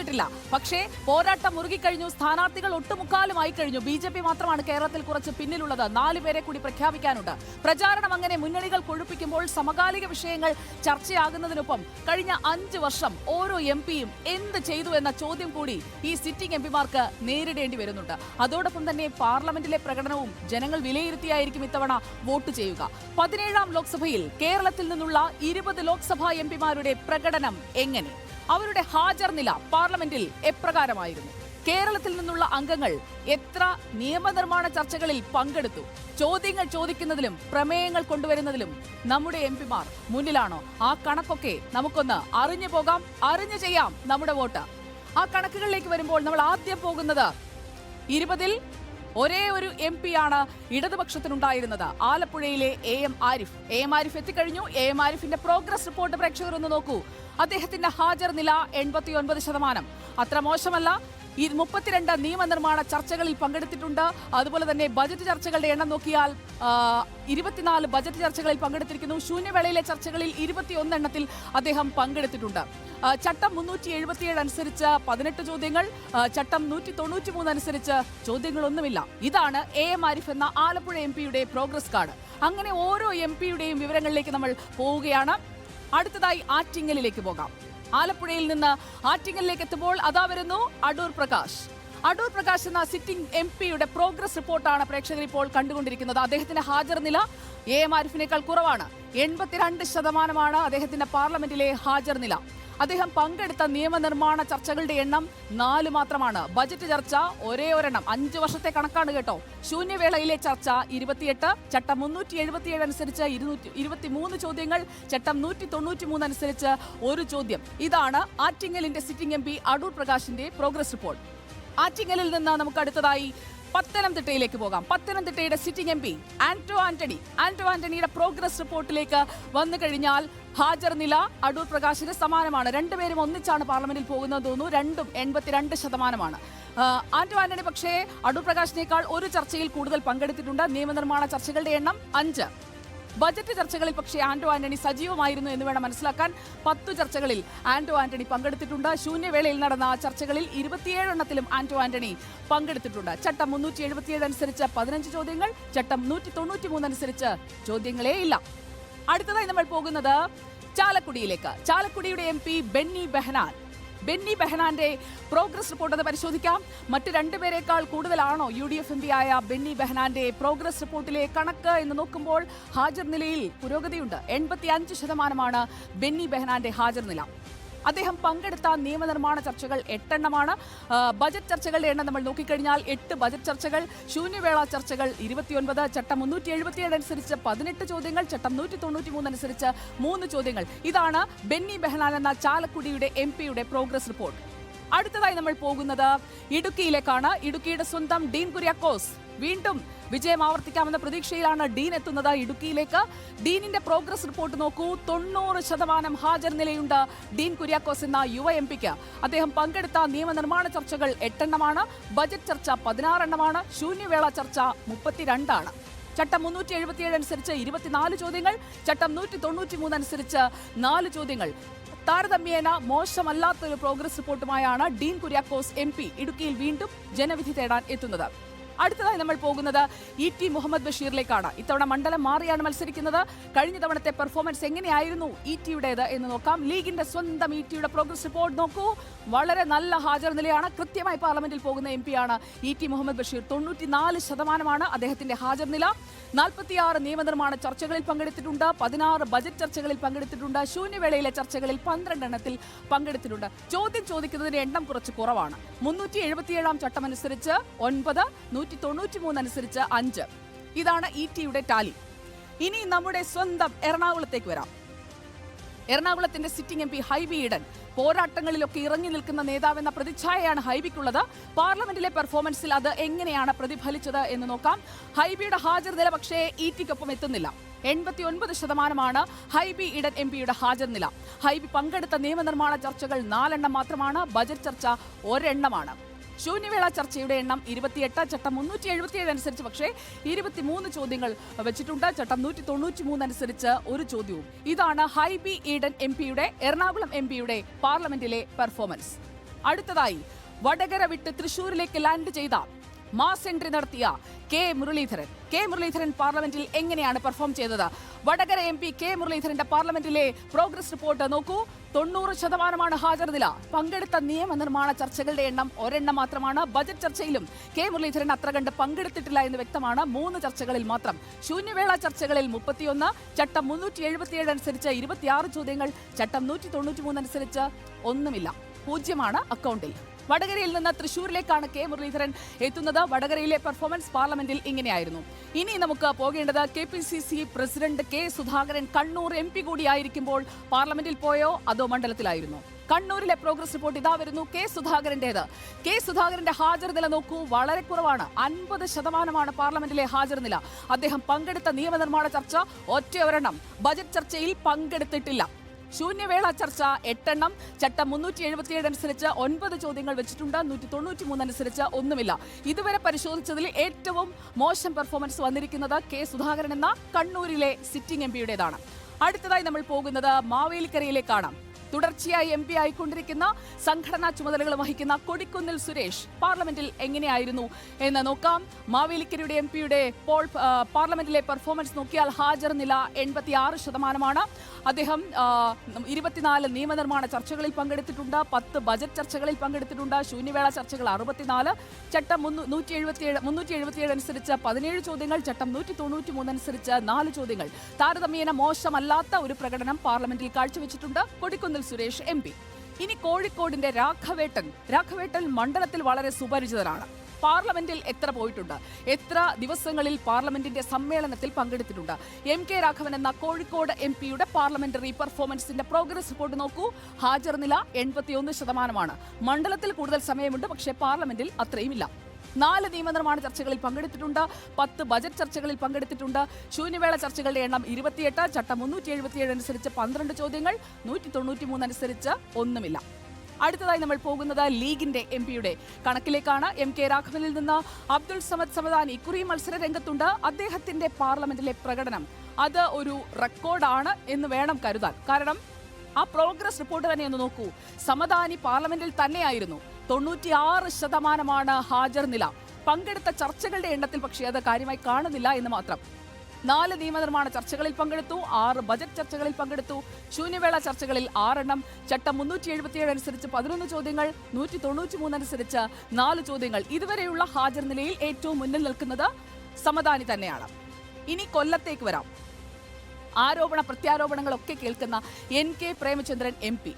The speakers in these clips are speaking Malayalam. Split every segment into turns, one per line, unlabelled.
പ്രഖ്യാപിച്ചിട്ടില്ല പക്ഷേ പോരാട്ടം മുറുകിക്കഴിഞ്ഞു സ്ഥാനാർത്ഥികൾ ഒട്ടുമുക്കാലുമായി കഴിഞ്ഞു. ബി മാത്രമാണ് കേരളത്തിൽ കുറച്ച് പിന്നിലുള്ളത്. നാല് പേരെ കൂടി പ്രഖ്യാപിക്കാനുണ്ട്. പ്രചാരണം അങ്ങനെ മുന്നണികൾ കൊഴുപ്പിക്കുമ്പോൾ സമകാലിക വിഷയങ്ങൾ ചർച്ചയാകുന്നതിനൊപ്പം കഴിഞ്ഞ അഞ്ച് വർഷം ഓരോ എം പിയും എന്ത് ചെയ്തു എന്ന ചോദ്യം കൂടി ഈ സിറ്റിംഗ് എം പിമാർക്ക് നേരിടേണ്ടി വരുന്നുണ്ട്. അതോടൊപ്പം തന്നെ പാർലമെന്റിലെ പ്രകടനവും ജനങ്ങൾ വിലയിരുത്തിയായിരിക്കും ഇത്തവണ വോട്ട് ചെയ്യുക. പതിനേഴാം ലോക്സഭയിൽ കേരളത്തിൽ നിന്നുള്ള ഇരുപത് ലോക്സഭാ എം പിമാരുടെ പ്രകടനം എങ്ങനെ? അവരുടെ ഹാജർ നില പാർലമെന്റിൽ എപ്രകാരമായിരുന്നു? കേരളത്തിൽ നിന്നുള്ള അംഗങ്ങൾ എത്ര നിയമനിർമ്മാണ ചർച്ചകളിൽ പങ്കെടുത്തു? ചോദ്യങ്ങൾ ചോദിക്കുന്നതിലും പ്രമേയങ്ങൾ കൊണ്ടുവരുന്നതിലും നമ്മുടെ എം പിമാർ മുന്നിലാണോ? ആ കണക്കൊക്കെ നമുക്കൊന്ന് അറിഞ്ഞു പോകാം. അറിഞ്ഞു ചെയ്യാം നമ്മുടെ വോട്ട്. ആ കണക്കുകളിലേക്ക് വരുമ്പോൾ നമ്മൾ ആദ്യം പോകുന്നത് ഇരുപതിൽ ഒരേ ഒരു എം ആണ് ഇടതുപക്ഷത്തിനുണ്ടായിരുന്നത്. ആലപ്പുഴയിലെ A M Arif. A M Arif എത്തിക്കഴിഞ്ഞു. എ എം ആരിഫിന്റെ പ്രോഗ്രസ് റിപ്പോർട്ട് പ്രേക്ഷകർ ഒന്ന് നോക്കൂ. അദ്ദേഹത്തിന്റെ ഹാജർ നില എൺപത്തി ഒൻപത് ശതമാനം. അത്ര മോശമല്ല. ഈ മുപ്പത്തിരണ്ട് നിയമനിർമ്മാണ ചർച്ചകളിൽ പങ്കെടുത്തിട്ടുണ്ട്. അതുപോലെ തന്നെ ബജറ്റ് ചർച്ചകളുടെ എണ്ണം നോക്കിയാൽ ഇരുപത്തിനാല് ബജറ്റ് ചർച്ചകളിൽ പങ്കെടുത്തിരിക്കുന്നു. ശൂന്യവേളയിലെ ചർച്ചകളിൽ ഇരുപത്തിയൊന്ന് എണ്ണത്തിൽ അദ്ദേഹം പങ്കെടുത്തിട്ടുണ്ട്. ചട്ടം മുന്നൂറ്റി എഴുപത്തിയേഴ് അനുസരിച്ച് പതിനെട്ട് ചോദ്യങ്ങൾ ചട്ടം നൂറ്റി തൊണ്ണൂറ്റി മൂന്ന് അനുസരിച്ച് ചോദ്യങ്ങളൊന്നുമില്ല. ഇതാണ് എ എം ആരിഫ് എന്ന ആലപ്പുഴ എം പിയുടെ പ്രോഗ്രസ് കാർഡ്. അങ്ങനെ ഓരോ എം പിയുടെയും വിവരങ്ങളിലേക്ക് നമ്മൾ പോവുകയാണ്. അടുത്തതായി ആറ്റിങ്ങലിലേക്ക് പോകാം. ആലപ്പുഴയിൽ നിന്ന് ആറ്റിങ്ങലിലേക്ക് എത്തുമ്പോൾ അതാ വരുന്നു അടൂർ പ്രകാശ്. അടൂർ പ്രകാശ് എന്ന സിറ്റിംഗ് എം പിയുടെ പ്രോഗ്രസ് റിപ്പോർട്ടാണ് പ്രേക്ഷകർ ഇപ്പോൾ കണ്ടുകൊണ്ടിരിക്കുന്നത്. അദ്ദേഹത്തിന്റെ ഹാജർ നില എ എം ആരിഫിനേക്കാൾ കുറവാണ്. എൺപത്തിരണ്ട് ശതമാനമാണ് അദ്ദേഹത്തിന്റെ പാർലമെന്റിലെ ഹാജർ നില. അദ്ദേഹം പങ്കെടുത്ത നിയമനിർമ്മാണ ചർച്ചകളുടെ എണ്ണം നാല് മാത്രമാണ്. ബജറ്റ് ചർച്ച ഒരേ ഒരെണ്ണം. അഞ്ചു വർഷത്തെ കണക്കാണ് കേട്ടോ. ശൂന്യവേളയിലെ ചർച്ച ഇരുപത്തിയെട്ട് ചട്ടം മുന്നൂറ്റി എഴുപത്തിയേഴ് അനുസരിച്ച് ഇരുന്നൂറ്റി ഇരുപത്തിമൂന്ന് ചോദ്യങ്ങൾ ചട്ടം നൂറ്റി തൊണ്ണൂറ്റി മൂന്ന് അനുസരിച്ച് ഒരു ചോദ്യം. ഇതാണ് ആറ്റിങ്ങലിന്റെ സിറ്റിംഗ് എം പി അടൂർ പ്രകാശിന്റെ പ്രോഗ്രസ് റിപ്പോർട്ട്. ആറ്റിങ്ങലിൽ നിന്ന് നമുക്ക് അടുത്തതായി പത്തനംതിട്ടയിലേക്ക് പോകാം. പത്തനംതിട്ടയുടെ sitting M P Anto Antony. Anto ആന്റണിയുടെ പ്രോഗ്രസ് റിപ്പോർട്ടിലേക്ക് വന്നു കഴിഞ്ഞാൽ ഹാജർ നില അടൂർ പ്രകാശിന് സമാനമാണ്. രണ്ടുപേരും ഒന്നിച്ചാണ് പാർലമെന്റിൽ പോകുന്നത് തോന്നുന്നു. രണ്ടും എൺപത്തിരണ്ട് ശതമാനമാണ്. ആന്റോ ആന്റണി പക്ഷേ അടൂർ പ്രകാശിനേക്കാൾ ഒരു ചർച്ചയിൽ കൂടുതൽ പങ്കെടുത്തിട്ടുണ്ട്. നിയമനിർമ്മാണ ചർച്ചകളുടെ എണ്ണം അഞ്ച്. ബജറ്റ് ചർച്ചകളിൽ പക്ഷേ ആന്റോ ആന്റണി സജീവമായിരുന്നു എന്ന് വേണം മനസ്സിലാക്കാൻ. പത്തു ചർച്ചകളിൽ ആന്റോ ആന്റണി പങ്കെടുത്തിട്ടുണ്ട്. ശൂന്യവേളയിൽ നടന്ന ആ ചർച്ചകളിൽ ഇരുപത്തിയേഴ് എണ്ണത്തിലും ആന്റോ ആന്റണി പങ്കെടുത്തിട്ടുണ്ട്. ചട്ടം മുന്നൂറ്റി എഴുപത്തിയേഴ് അനുസരിച്ച് പതിനഞ്ച് ചോദ്യങ്ങൾ ചട്ടം നൂറ്റി തൊണ്ണൂറ്റി മൂന്ന് അനുസരിച്ച് ചോദ്യങ്ങളേ ഇല്ല. അടുത്തതായി നമ്മൾ പോകുന്നത് ചാലക്കുടിയിലേക്ക്. ചാലക്കുടിയുടെ എം പി ബെന്നി ബെഹനാൻ. ബെന്നി ബെഹനാന്റെ പ്രോഗ്രസ് റിപ്പോർട്ട് ഒന്ന് പരിശോധിക്കാം. മറ്റ് രണ്ടുപേരെക്കാൾ കൂടുതലാണോ U D F M P ആയ ബെന്നി ബെഹനാന്റെ പ്രോഗ്രസ് റിപ്പോർട്ടിലെ കണക്ക് എന്ന് നോക്കുമ്പോൾ ഹാജർ നിലയിൽ പുരോഗതിയുണ്ട്. എൺപത്തി അഞ്ച് ശതമാനമാണ് ബെന്നി ബെഹനാന്റെ ഹാജർ നില. അദ്ദേഹം പങ്കെടുത്ത നിയമനിർമ്മാണ ചർച്ചകൾ എട്ടെണ്ണമാണ്. ബജറ്റ് ചർച്ചകളുടെ എണ്ണം നമ്മൾ നോക്കിക്കഴിഞ്ഞാൽ എട്ട് ബജറ്റ് ചർച്ചകൾ ശൂന്യവേള ചർച്ചകൾ ഇരുപത്തിയൊൻപത് ചട്ടം മുന്നൂറ്റി എഴുപത്തിയേഴ് അനുസരിച്ച് പതിനെട്ട് ചോദ്യങ്ങൾ ചട്ടം നൂറ്റി തൊണ്ണൂറ്റി മൂന്ന് അനുസരിച്ച് മൂന്ന് ചോദ്യങ്ങൾ. ഇതാണ് ബെന്നി ബെഹനാൻ എന്ന ചാലക്കുടിയുടെ എം പിയുടെ പ്രോഗ്രസ് റിപ്പോർട്ട്. അടുത്തതായി നമ്മൾ പോകുന്നത് ഇടുക്കിയിലേക്കാണ്. ഇടുക്കിയുടെ സ്വന്തം ഡീൻ കുര്യാക്കോസ്. വീണ്ടും വിജയം ആവർത്തിക്കാമെന്ന പ്രതീക്ഷയിലാണ് ഡീൻ എത്തുന്നത് ഇടുക്കിയിലേക്ക്. ഡീനിന്റെ പ്രോഗ്രസ് റിപ്പോർട്ട് നോക്കൂ. തൊണ്ണൂറ് ശതമാനം ഹാജർ നിലയുണ്ട് ഡീൻ കുര്യാക്കോസ് എന്ന യുവ എം പിക്ക്. അദ്ദേഹം പങ്കെടുത്ത നിയമനിർമ്മാണ ചർച്ചകൾ എട്ടെണ്ണമാണ്. ബജറ്റ് ചർച്ച പതിനാറെണ്ണമാണ്. ശൂന്യവേള ചർച്ച മുപ്പത്തിരണ്ടാണ്. ചട്ടം മുന്നൂറ്റി എഴുപത്തിയേഴ് അനുസരിച്ച് ഇരുപത്തിനാല് ചോദ്യങ്ങൾ. ചട്ടം നൂറ്റി തൊണ്ണൂറ്റി മൂന്ന് അനുസരിച്ച് നാല് ചോദ്യങ്ങൾ. താരതമ്യേന മോശമല്ലാത്തൊരു പ്രോഗ്രസ് റിപ്പോർട്ടുമായാണ് ഡീൻ കുര്യാക്കോസ് എം ഇടുക്കിയിൽ വീണ്ടും ജനവിധി തേടാൻ എത്തുന്നത്. അടുത്തതായി നമ്മൾ പോകുന്നത് ഇ ടി മുഹമ്മദ് ബഷീറിലേക്കാണ്. ഇത്തവണ മണ്ഡലം മാറിയാണ് മത്സരിക്കുന്നത്. കഴിഞ്ഞ തവണത്തെ പെർഫോമൻസ് എങ്ങനെയായിരുന്നു ഇ ടിയുടേത് എന്ന് നോക്കാം. ലീഗിന്റെ സ്വന്തം ഇ ടിയുടെ പ്രോഗ്രസ് റിപ്പോർട്ട് നോക്കൂ. വളരെ നല്ല ഹാജർ നിലയാണ്. കൃത്യമായി പാർലമെന്റിൽ പോകുന്ന എം ആണ് ഇ ടി മുഹമ്മദ് ബഷീർ. തൊണ്ണൂറ്റിനാല് ശതമാനമാണ് അദ്ദേഹത്തിന്റെ ഹാജർ നില. നാൽപ്പത്തിയാറ് നിയമനിർമ്മാണ ചർച്ചകളിൽ പങ്കെടുത്തിട്ടുണ്ട്. പതിനാറ് ബജറ്റ് ചർച്ചകളിൽ പങ്കെടുത്തിട്ടുണ്ട്. ശൂന്യവേളയിലെ ചർച്ചകളിൽ പന്ത്രണ്ട് എണ്ണത്തിൽ പങ്കെടുത്തിട്ടുണ്ട്. ചോദ്യം ചോദിക്കുന്നതിന്റെ എണ്ണം കുറച്ച് കുറവാണ്. മുന്നൂറ്റി എഴുപത്തിയേഴാം ചട്ടമനുസരിച്ച് ഒൻപത് നൂറ്റി തൊണ്ണൂറ്റി മൂന്ന് അനുസരിച്ച് അഞ്ച്. ഇതാണ് ഇ ടിയുടെ ടാലി. ഇനി നമ്മുടെ സ്വന്തം എറണാകുളത്തേക്ക് വരാം. എറണാകുളത്തിന്റെ sitting M P Hibi Eden പോരാട്ടങ്ങളിലൊക്കെ ഇറങ്ങി നിൽക്കുന്ന നേതാവെന്ന പ്രതിച്ഛായയാണ് ഹൈബിക്കുള്ളത്. പാർലമെന്റിലെ പെർഫോമൻസിൽ അത് എങ്ങനെയാണ് പ്രതിഫലിച്ചത് എന്ന് നോക്കാം. ഹൈബിയുടെ ഹാജർ നില പക്ഷേ ഇ ടിക്കൊപ്പം എത്തുന്നില്ല. എൺപത്തി ഒൻപത് ശതമാനമാണ് ഹൈബി ഇടൻ എം പിയുടെ ഹാജർ നില ഹൈബി പങ്കെടുത്ത നിയമനിർമ്മാണ ചർച്ചകൾ നാലെണ്ണം മാത്രമാണ്. ബജറ്റ് ചർച്ച ഒരെണ്ണമാണ്. ശൂന്യവേള ചർച്ചയുടെ എണ്ണം ഇരുപത്തിയെട്ട്. ചട്ടം മുന്നൂറ്റി എഴുപത്തിയേഴ് അനുസരിച്ച് പക്ഷേ ഇരുപത്തിമൂന്ന് ചോദ്യങ്ങൾ വെച്ചിട്ടുണ്ട്. ചട്ടം നൂറ്റി തൊണ്ണൂറ്റി മൂന്ന് അനുസരിച്ച് ഒരു ചോദ്യവും. ഇതാണ് ഹൈബി ഈഡൻ എം പിയുടെ എറണാകുളം എം പിയുടെ പാർലമെന്റിലെ പെർഫോമൻസ് അടുത്തതായി വടകര വിട്ട് തൃശൂരിലേക്ക് ലാൻഡ് ചെയ്ത മാസ് എൻട്രി നടത്തിയ കെ മുരളീധരൻ. കെ മുരളീധരൻ പാർലമെന്റിൽ എങ്ങനെയാണ് പെർഫോം ചെയ്തത്? വടകര എം പി കെ മുരളീധരന്റെ പാർലമെന്റിലെ പ്രോഗ്രസ് റിപ്പോർട്ട് നോക്കൂ. തൊണ്ണൂറ് ശതമാനമാണ് ഹാജർ നില പങ്കെടുത്ത നിയമനിർമ്മാണ ചർച്ചകളുടെ എണ്ണം ഒരെണ്ണം മാത്രമാണ്. ബജറ്റ് ചർച്ചയിലും കെ മുരളീധരൻ അത്ര കണ്ട് പങ്കെടുത്തിട്ടില്ല എന്ന് വ്യക്തമാണ്. മൂന്ന് ചർച്ചകളിൽ മാത്രം. ശൂന്യവേള ചർച്ചകളിൽ മുപ്പത്തിയൊന്ന് ചട്ടം മുന്നൂറ്റി എഴുപത്തിയേഴ് അനുസരിച്ച് ഇരുപത്തിയാറ് ചോദ്യങ്ങൾ ചട്ടം നൂറ്റി തൊണ്ണൂറ്റി മൂന്ന് അനുസരിച്ച് ഒന്നുമില്ല. പൂജ്യമാണ് അക്കൗണ്ടിൽ. വടകരയിൽ നിന്ന് തൃശൂരിലേക്കാണ് കെ മുരളീധരൻ എത്തുന്നത്. വടകരയിലെ പെർഫോമൻസ് പാർലമെന്റിൽ ഇങ്ങനെയായിരുന്നു. ഇനി നമുക്ക് പോകേണ്ടത് K P C C president K Sudhakaran Kannur M P കൂടിയായിരിക്കുമ്പോൾ പാർലമെന്റിൽ പോയോ അതോ മണ്ഡലത്തിലായിരുന്നു? കണ്ണൂരിലെ പ്രോഗ്രസ് റിപ്പോർട്ട് ഇതാ വരുന്നു. കെ സുധാകരന്റേത്. കെ സുധാകരന്റെ ഹാജർ നില നോക്കൂ. വളരെ കുറവാണ്. അൻപത് ശതമാനമാണ് പാർലമെന്റിലെ ഹാജർ നില. അദ്ദേഹം പങ്കെടുത്ത നിയമനിർമ്മാണ ചർച്ച ഒറ്റയൊരെണ്ണം. ബജറ്റ് ചർച്ചയിൽ പങ്കെടുത്തിട്ടില്ല. ശൂന്യവേള ചർച്ച എട്ടെണ്ണം. ചട്ടം മുന്നൂറ്റി എഴുപത്തിയേഴ് അനുസരിച്ച് ഒൻപത് ചോദ്യങ്ങൾ വെച്ചിട്ടുണ്ട്. നൂറ്റി തൊണ്ണൂറ്റി മൂന്ന് അനുസരിച്ച് ഒന്നുമില്ല. ഇതുവരെ പരിശോധിച്ചതിൽ ഏറ്റവും മോശം പെർഫോമൻസ് വന്നിരിക്കുന്നത് കെ സുധാകരൻ എന്ന കണ്ണൂരിലെ സിറ്റിംഗ് എം പിയുടേതാണ്. അടുത്തതായി നമ്മൾ പോകുന്നത് മാവേലിക്കരയിലേക്കാണ്. തുടർച്ചയായി എം പി ആയിക്കൊണ്ടിരിക്കുന്ന സംഘടനാ ചുമതലകൾ വഹിക്കുന്ന കൊടിക്കുന്നിൽ സുരേഷ് പാർലമെന്റിൽ എങ്ങനെയായിരുന്നു എന്ന് നോക്കാം. മാവേലിക്കരയുടെ എം പിയുടെ പോൾ പാർലമെന്റിലെ പെർഫോമൻസ് നോക്കിയാൽ ഹാജർ നില എൺപത്തി ആറ് ശതമാനമാണ്. അദ്ദേഹം ഇരുപത്തിനാല് നിയമനിർമ്മാണ ചർച്ചകളിൽ പങ്കെടുത്തിട്ടുണ്ട് പത്ത് ബജറ്റ് ചർച്ചകളിൽ പങ്കെടുത്തിട്ടുണ്ട് ശൂന്യവേള ചർച്ചകൾ അറുപത്തിനാല് ചട്ടം നൂറ്റി എഴുപത്തിയേഴ് മുന്നൂറ്റി എഴുപത്തിയേഴ് അനുസരിച്ച് പതിനേഴ് ചോദ്യങ്ങൾ ചട്ടം നൂറ്റി തൊണ്ണൂറ്റി മൂന്ന് അനുസരിച്ച് നാല് ചോദ്യങ്ങൾ. താരതമ്യേന മോശമല്ലാത്ത ഒരു പ്രകടനം പാർലമെന്റിൽ കാഴ്ചവെച്ചിട്ടുണ്ട്. Kodikunnil Suresh M P. ഇനി കോഴിക്കോടിന്റെ രാഘവേട്ടൻ. രാഘവേട്ടൻ മണ്ഡലത്തിൽ വളരെ സുപരിചിതനാണ്. പാർലമെന്റിൽ എത്ര പോയിട്ടുണ്ട്? എത്ര ദിവസങ്ങളിൽ പാർലമെന്റിന്റെ സമ്മേളനത്തിൽ പങ്കെടുത്തിട്ടുണ്ട്? എം കെ രാഘവൻ എന്ന കോഴിക്കോട് എം പിയുടെ പാർലമെന്ററി പെർഫോമൻസിന്റെ പ്രോഗ്രസ് റിപ്പോർട്ട് നോക്കൂ. ഹാജർ നില എൺപത്തിയൊന്ന് ശതമാനമാണ്. മണ്ഡലത്തിൽ കൂടുതൽ സമയമുണ്ട് പക്ഷേ പാർലമെന്റിൽ അത്രയുമില്ല. നാല് നിയമനിർമ്മാണ ചർച്ചകളിൽ പങ്കെടുത്തിട്ടുണ്ട് പത്ത് ബജറ്റ് ചർച്ചകളിൽ പങ്കെടുത്തിട്ടുണ്ട്. ശൂന്യവേള ചർച്ചകളുടെ എണ്ണം ഇരുപത്തിയെട്ട് ചട്ടം മുന്നൂറ്റി എഴുപത്തിയേഴ് അനുസരിച്ച് പന്ത്രണ്ട് ചോദ്യങ്ങൾ നൂറ്റി തൊണ്ണൂറ്റി മൂന്ന് അനുസരിച്ച് ഒന്നുമില്ല. അടുത്തതായി നമ്മൾ പോകുന്നത് ലീഗിന്റെ എം പിയുടെ കണക്കിലേക്കാണ്. എം കെ രാഘവനിൽ നിന്ന് അബ്ദുൾ സമദ് സമദാൻ ഇക്കുറി മത്സര രംഗത്തുണ്ട്. അദ്ദേഹത്തിന്റെ പാർലമെന്റിലെ പ്രകടനം അത് ഒരു റെക്കോർഡാണ് എന്ന് വേണം കരുതാൻ. കാരണം ആ പ്രോഗ്രസ് റിപ്പോർട്ട് തന്നെ ഒന്ന് നോക്കൂ. സമദാനി പാർലമെന്റിൽ തന്നെയായിരുന്നു. തൊണ്ണൂറ്റിയാറ് ശതമാനമാണ് ഹാജർ നില. പങ്കെടുത്ത ചർച്ചകളുടെ എണ്ണത്തിൽ പക്ഷേ അത് കാര്യമായി കാണുന്നില്ല എന്ന് മാത്രം. നാല് നിയമനിർമ്മാണ ചർച്ചകളിൽ പങ്കെടുത്തു ആറ് ബജറ്റ് ചർച്ചകളിൽ പങ്കെടുത്തു ശൂന്യവേള ചർച്ചകളിൽ ആറെണ്ണം ചട്ടം മുന്നൂറ്റി എഴുപത്തിയേഴ് അനുസരിച്ച് പതിനൊന്ന് ചോദ്യങ്ങൾ നൂറ്റി തൊണ്ണൂറ്റി മൂന്ന് അനുസരിച്ച് നാല് ചോദ്യങ്ങൾ. ഇതുവരെയുള്ള ഹാജർ നിലയിൽ ഏറ്റവും മുന്നിൽ നിൽക്കുന്നത് സമദാനി തന്നെയാണ്. ഇനി കൊല്ലത്തേക്ക് വരാം. ആരോപണ പ്രത്യാരോപണങ്ങളൊക്കെ കേൾക്കുന്ന N K Premachandran M P.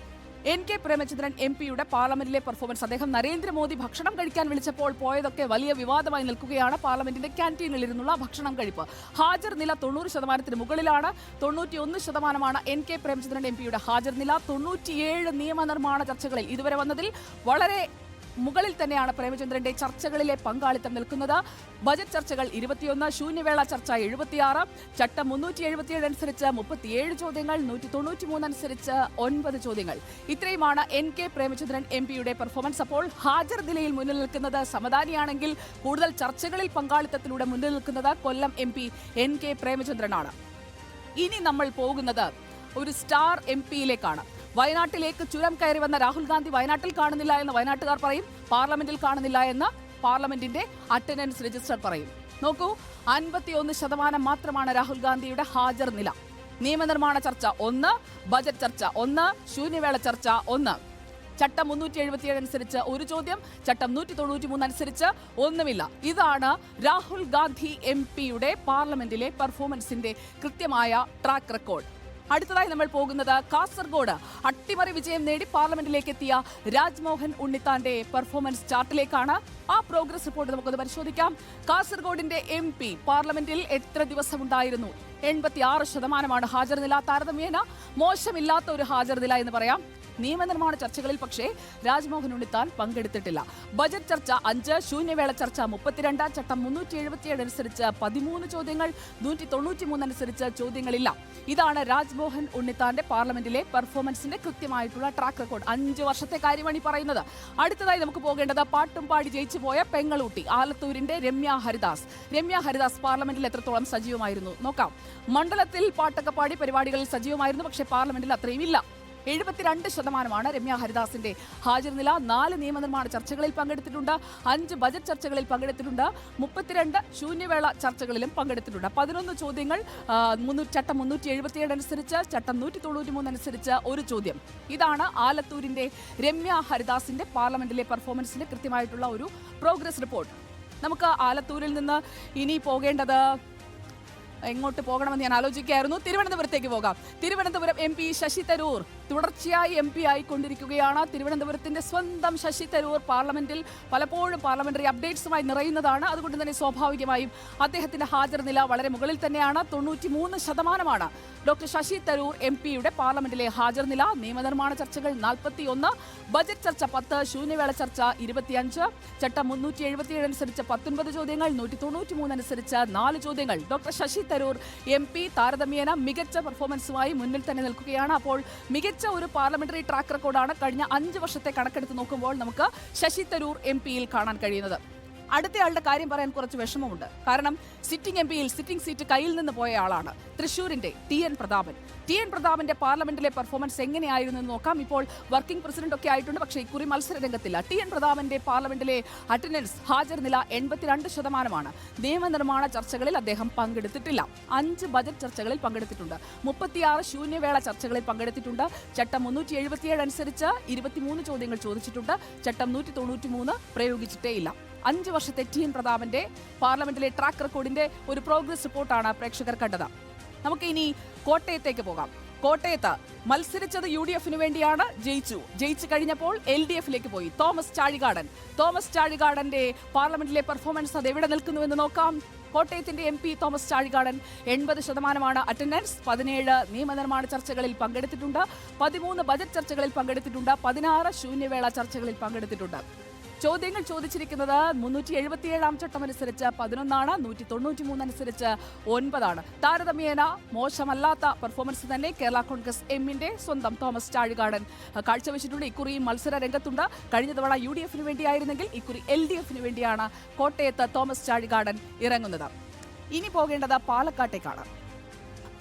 N K Premachandran M പിയുടെ പാർലമെന്റിലെ പെർഫോമൻസ്. അദ്ദേഹം നരേന്ദ്രമോദി ഭക്ഷണം കഴിക്കാൻ വിളിച്ചപ്പോൾ പോയതൊക്കെ വലിയ വിവാദമായി നിൽക്കുകയാണ് പാർലമെന്റിന്റെ ക്യാന്റീനിൽ ഇരുന്നുള്ള ഭക്ഷണം കഴിപ്പ്. ഹാജർ നില തൊണ്ണൂറ് ശതമാനത്തിന് മുകളിലാണ്. തൊണ്ണൂറ്റിയൊന്ന് ശതമാനമാണ് എൻ കെ പ്രേമചന്ദ്രൻ എം പിയുടെ ഹാജർ നില. തൊണ്ണൂറ്റിയേഴ് നിയമനിർമ്മാണ ചർച്ചകളിൽ ഇതുവരെ വന്നതിൽ വളരെ മുകളിൽ തന്നെയാണ് പ്രേമചന്ദ്രന്റെ ചർച്ചകളിലെ പങ്കാളിത്തം നിൽക്കുന്നത്. ബജറ്റ് ചർച്ചകൾ ഇരുപത്തിയൊന്ന് ശൂന്യവേള ചർച്ച എഴുപത്തിയാറ് ചട്ടം മുന്നൂറ്റി എഴുപത്തിയേഴ് അനുസരിച്ച് മുപ്പത്തിയേഴ് ചോദ്യങ്ങൾ നൂറ്റി തൊണ്ണൂറ്റി മൂന്ന് അനുസരിച്ച് ഒൻപത് ചോദ്യങ്ങൾ. ഇത്രയുമാണ് എൻ കെ പ്രേമചന്ദ്രൻ എം പിയുടെ പെർഫോമൻസ് അപ്പോൾ ഹാജർ ദിലയിൽ മുന്നിൽ നിൽക്കുന്നത് സമദാനിയാണെങ്കിൽ കൂടുതൽ ചർച്ചകളിൽ പങ്കാളിത്തത്തിലൂടെ മുന്നിൽ നിൽക്കുന്നത് Kollam M P N K പ്രേമചന്ദ്രനാണ്. ഇനി നമ്മൾ പോകുന്നത് ഒരു സ്റ്റാർ എം പിയിലേക്കാണ്. വയനാട്ടിലേക്ക് ചുരം കയറി വന്ന രാഹുൽ ഗാന്ധി വയനാട്ടിൽ കാണുന്നില്ല എന്ന് വയനാട്ടുകാർ പറയും പാർലമെന്റിൽ കാണുന്നില്ല എന്ന് പാർലമെന്റിന്റെ അറ്റൻഡൻസ് രജിസ്റ്റർ പറയും. നോക്കൂ അൻപത്തിയൊന്ന് ശതമാനം മാത്രമാണ് രാഹുൽ ഗാന്ധിയുടെ ഹാജർ നില. നിയമനിർമ്മാണ ചർച്ച ഒന്ന് ബജറ്റ് ചർച്ച ഒന്ന് ശൂന്യവേള ചർച്ച ഒന്ന്. ചട്ടം മുന്നൂറ്റി എഴുപത്തിയേഴ് അനുസരിച്ച് ഒരു ചോദ്യം ചട്ടം നൂറ്റി തൊണ്ണൂറ്റി മൂന്ന് അനുസരിച്ച് ഒന്നുമില്ല. ഇതാണ് രാഹുൽ ഗാന്ധി എം പിയുടെ പാർലമെന്റിലെ പെർഫോമൻസിന്റെ കൃത്യമായ ട്രാക്ക് റെക്കോർഡ് അടുത്തതായി നമ്മൾ പോകുന്നത് കാസർഗോഡ്. അട്ടിമറി വിജയം നേടി പാർലമെന്റിലേക്ക് എത്തിയ രാജ്മോഹൻ ഉണ്ണിത്താന്റെ പെർഫോമൻസ് ചാർട്ടിലേക്കാണ് ആ പ്രോഗ്രസ് റിപ്പോർട്ട് നമുക്കൊന്ന് പരിശോധിക്കാം. കാസർഗോഡിന്റെ എം പാർലമെന്റിൽ എത്ര ദിവസം ഉണ്ടായിരുന്നു എൺപത്തി ആറ് ശതമാനമാണ് ഹാജർ നില താരതമ്യേന മോശമില്ലാത്ത ഒരു ഹാജർ നില എന്ന് പറയാം. നിയമനിർമ്മാണ ചർച്ചകളിൽ പക്ഷേ രാജ്മോഹൻ ഉണ്ണിത്താൻ പങ്കെടുത്തിട്ടില്ല. ബജറ്റ് ചർച്ച അഞ്ച് ശൂന്യവേള ചർച്ച മുപ്പത്തിരണ്ട് ചട്ടം മുന്നൂറ്റി എഴുപത്തിയേഴ് അനുസരിച്ച് പതിമൂന്ന് ചോദ്യങ്ങൾ നൂറ്റി തൊണ്ണൂറ്റി മൂന്ന് അനുസരിച്ച് ചോദ്യങ്ങളില്ല. ഇതാണ് രാജ്മോഹൻ ഉണ്ണിത്താന്റെ പാർലമെന്റിലെ പെർഫോമൻസിന്റെ കൃത്യമായിട്ടുള്ള ട്രാക്ക് റെക്കോർഡ് അഞ്ച് വർഷത്തെ കാര്യമാണ് ഈ പറയുന്നത്. അടുത്തതായി നമുക്ക് പോകേണ്ടത് പാട്ടും പാടി ജയിച്ചു പോയ പെങ്ങളൂട്ടി ആലത്തൂരിന്റെ രമ്യ ഹരിദാസ്. രമ്യ ഹരിദാസ് പാർലമെന്റിൽ എത്രത്തോളം സജീവമായിരുന്നു? നോക്കാം. മണ്ഡലത്തിൽ പാട്ടൊക്കെ പാടി പരിപാടികളിൽ സജീവമായിരുന്നു പക്ഷേ പാർലമെന്റിൽ അത്രയും ഇല്ല. എഴുപത്തിരണ്ട് ശതമാനമാണ് രമ്യ ഹരിദാസിന്റെ ഹാജർ നില നിയമനിർമ്മാണ ചർച്ചകളിൽ പങ്കെടുത്തിട്ടുണ്ട് അഞ്ച് ബജറ്റ് ചർച്ചകളിൽ പങ്കെടുത്തിട്ടുണ്ട് മുപ്പത്തിരണ്ട് ശൂന്യവേള ചർച്ചകളിലും പങ്കെടുത്തിട്ടുണ്ട്. പതിനൊന്ന് ചോദ്യങ്ങൾ ചട്ടം മുന്നൂറ്റി എഴുപത്തിയേഴ് അനുസരിച്ച് ചട്ടം നൂറ്റി തൊണ്ണൂറ്റി മൂന്ന് അനുസരിച്ച് ഒരു ചോദ്യം. ഇതാണ് ആലത്തൂരിന്റെ രമ്യ ഹരിദാസിന്റെ പാർലമെന്റിലെ പെർഫോമൻസിന്റെ കൃത്യമായിട്ടുള്ള ഒരു പ്രോഗ്രസ് റിപ്പോർട്ട്. നമുക്ക് ആലത്തൂരിൽ നിന്ന് ഇനി പോകേണ്ടത് എങ്ങോട്ട് പോകണമെന്ന് ഞാൻ ആലോചിക്കുകയായിരുന്നു. തിരുവനന്തപുരത്തേക്ക് പോകാം. തിരുവനന്തപുരം എം ശശി തരൂർ. തുടർച്ചയായി എം പി ആയിക്കൊണ്ടിരിക്കുകയാണ്. തിരുവനന്തപുരത്തിന്റെ സ്വന്തം ശശി തരൂർ പാർലമെന്റിൽ പലപ്പോഴും പാർലമെന്ററി അപ്ഡേറ്റ്സുമായി നിറയുന്നതാണ്. അതുകൊണ്ട് തന്നെ സ്വാഭാവികമായും അദ്ദേഹത്തിന്റെ ഹാജർ നില വളരെ മുകളിൽ തന്നെയാണ്. തൊണ്ണൂറ്റി മൂന്ന് ശതമാനമാണ് ഡോക്ടർ ശശി തരൂർ എം പിയുടെ പാർലമെന്റിലെ ഹാജർ നില നിയമനിർമ്മാണ ചർച്ചകൾ നാൽപ്പത്തി ഒന്ന് ബജറ്റ് ചർച്ച പത്ത് ശൂന്യവേള ചർച്ച ഇരുപത്തിയഞ്ച് ചട്ടം മുന്നൂറ്റി എഴുപത്തിയേഴ് അനുസരിച്ച് പത്തൊൻപത് ചോദ്യങ്ങൾ നൂറ്റി തൊണ്ണൂറ്റി മൂന്ന് അനുസരിച്ച് നാല് ചോദ്യങ്ങൾ. Doctor Shashi Tharoor M P താരതമ്യേന മികച്ച പെർഫോമൻസുമായി മുന്നിൽ തന്നെ നിൽക്കുകയാണ്. അപ്പോൾ മികച്ച ഒരു പാർലമെന്ററി ട്രാക്ക് റെക്കോർഡാണ് കഴിഞ്ഞ അഞ്ച് വർഷത്തെ കണക്കെടുത്ത് നോക്കുമ്പോൾ നമുക്ക് ശശി തരൂർ എം പിയിൽ കാണാൻ കഴിയുന്നത്. അടുത്തയാളുടെ കാര്യം പറയാൻ കുറച്ച് വിഷമമുണ്ട്. കാരണം സിറ്റിംഗ് എം പിയിൽ സിറ്റിംഗ് സീറ്റ് കയ്യിൽ നിന്ന് പോയ ആളാണ് തൃശൂരിന്റെ T N Prathapan. T N പ്രതാപന്റെ പാർലമെന്റിലെ പെർഫോമൻസ് എങ്ങനെയായിരുന്നു എന്ന് നോക്കാം. ഇപ്പോൾ വർക്കിംഗ് പ്രസിഡന്റ് ഒക്കെ ആയിട്ടുണ്ട്. പക്ഷേ ഇക്കുറി മത്സര രംഗത്തില്ല. ടി എൻ പ്രതാപന്റെ പാർലമെന്റിലെ അറ്റൻഡൻസ് ഹാജർ നില എൺപത്തിരണ്ട് ശതമാനമാണ്. നിയമനിർമ്മാണ ചർച്ചകളിൽ അദ്ദേഹം പങ്കെടുത്തിട്ടില്ല. അഞ്ച് ബജറ്റ് ചർച്ചകളിൽ പങ്കെടുത്തിട്ടുണ്ട്. മുപ്പത്തിയാറ് ശൂന്യവേള ചർച്ചകളിൽ പങ്കെടുത്തിട്ടുണ്ട്. ചട്ടം മുന്നൂറ്റി എഴുപത്തിയേഴ് അനുസരിച്ച് ഇരുപത്തിമൂന്ന് ചോദ്യങ്ങൾ ചോദിച്ചിട്ടുണ്ട്. ചട്ടം നൂറ്റി തൊണ്ണൂറ്റി മൂന്ന് പ്രയോഗിച്ചിട്ടേയില്ല. അഞ്ച് വർഷത്തെ ടി എൻ പ്രതാപന്റെ പാർലമെന്റിലെ ട്രാക്ക് റെക്കോർഡിന്റെ ഒരു പ്രോഗ്രസ് റിപ്പോർട്ടാണ് പ്രേക്ഷകർ കണ്ടത്. നമുക്ക് ഇനി കോട്ടയത്തേക്ക് പോകാം. കോട്ടയത്ത് മത്സരിച്ചത് യു ഡി എഫിന് വേണ്ടിയാണ് ജയിച്ചു. ജയിച്ചു കഴിഞ്ഞപ്പോൾ എൽ ഡി എഫിലേക്ക് പോയി. തോമസ് ചാഴികാടൻ. തോമസ് ചാഴികാടന്റെ പാർലമെന്റിലെ പെർഫോമൻസ് അത് എവിടെ നിൽക്കുന്നുവെന്ന് നോക്കാം. കോട്ടയത്തിന്റെ എം പി തോമസ് ചാഴികാടൻ എൺപത് ശതമാനമാണ് അറ്റൻഡൻസ് പതിനേഴ് നിയമനിർമ്മാണ ചർച്ചകളിൽ പങ്കെടുത്തിട്ടുണ്ട്. പതിമൂന്ന് ബജറ്റ് ചർച്ചകളിൽ പങ്കെടുത്തിട്ടുണ്ട്. പതിനാറ് ശൂന്യവേള ചർച്ചകളിൽ പങ്കെടുത്തിട്ടുണ്ട്. ചോദ്യങ്ങൾ ചോദിച്ചിരിക്കുന്നത് മുന്നൂറ്റി എഴുപത്തിയേഴാം ചട്ടം അനുസരിച്ച് പതിനൊന്നാണ് നൂറ്റി തൊണ്ണൂറ്റി മൂന്ന് അനുസരിച്ച് ഒൻപതാണ്. താരതമ്യേന മോശമല്ലാത്ത പെർഫോമൻസ് തന്നെ കേരള കോൺഗ്രസ് എമ്മിന്റെ സ്വന്തം തോമസ് ചാഴികാടൻ. കാഴ്ചവെച്ചിട്ടുണ്ട് ഇക്കുറി മത്സര രംഗത്തുണ്ട്. കഴിഞ്ഞ തവണ യു ഡി എഫിന് വേണ്ടിയായിരുന്നെങ്കിൽ ഇക്കുറി എൽ ഡി എഫിന് വേണ്ടിയാണ് കോട്ടയത്ത് തോമസ് ചാഴികാടൻ ഇറങ്ങുന്നത്. ഇനി പോകേണ്ടത് പാലക്കാട്ടേക്കാണ്.